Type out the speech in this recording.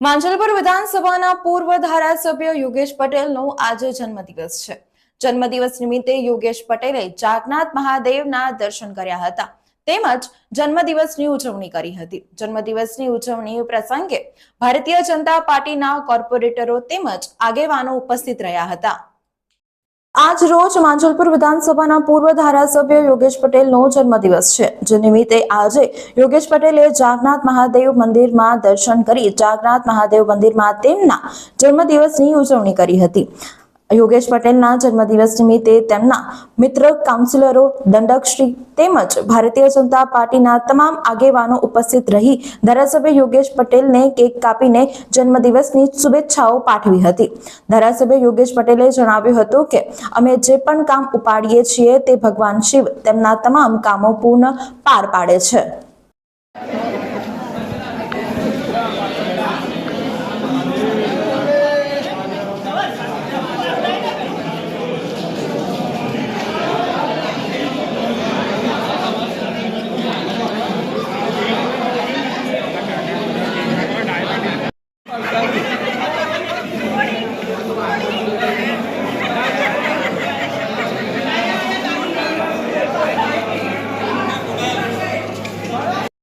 માંજલપુર વિધાનસભાના પૂર્વ ધારાસભ્ય યોગેશ પટેલનો આજે જન્મદિવસ છે. જન્મદિવસ નિમિત્તે યોગેશ પટેલે જાગનાથ મહાદેવના દર્શન કર્યા હતા. તેમજ જન્મદિવસની ઉજવણી કરી હતી. જન્મદિવસની ઉજવણી પ્રસંગે ભારતીય જનતા પાર્ટીના કોર્પોરેટરો તેમજ આગેવાનો ઉપસ્થિત રહ્યા હતા. આજ રોજ માંજલપુર વિધાનસભાના પૂર્વ ધારાસભ્ય યોગેશ પટેલનો જન્મદિવસ છે, જે નિમિત્તે આજે યોગેશ પટેલે જાગનાથ મહાદેવ મંદિરમાં દર્શન કરી જાગનાથ મહાદેવ મંદિરમાં તેમના જન્મદિવસની ઉજવણી કરી હતી. યોગેશ પટેલના જન્મદિવસ નિમિત્તે તેમના મિત્ર કાઉન્સિલરો દંડકશ્રી તેમજ ભારતીય જનતા પાર્ટીના તમામ આગેવાનો ઉપસ્થિત રહી ધારાસભ્ય યોગેશ પટેલને કેક કાપીને જન્મદિવસની શુભેચ્છાઓ પાઠવી હતી. ધારાસભ્ય યોગેશ પટેલે જણાવ્યું હતું કે, અમે જે પણ કામ ઉપાડીએ છીએ તે ભગવાન શિવ તેમના તમામ કામો પૂર્ણ પાર પાડે છે.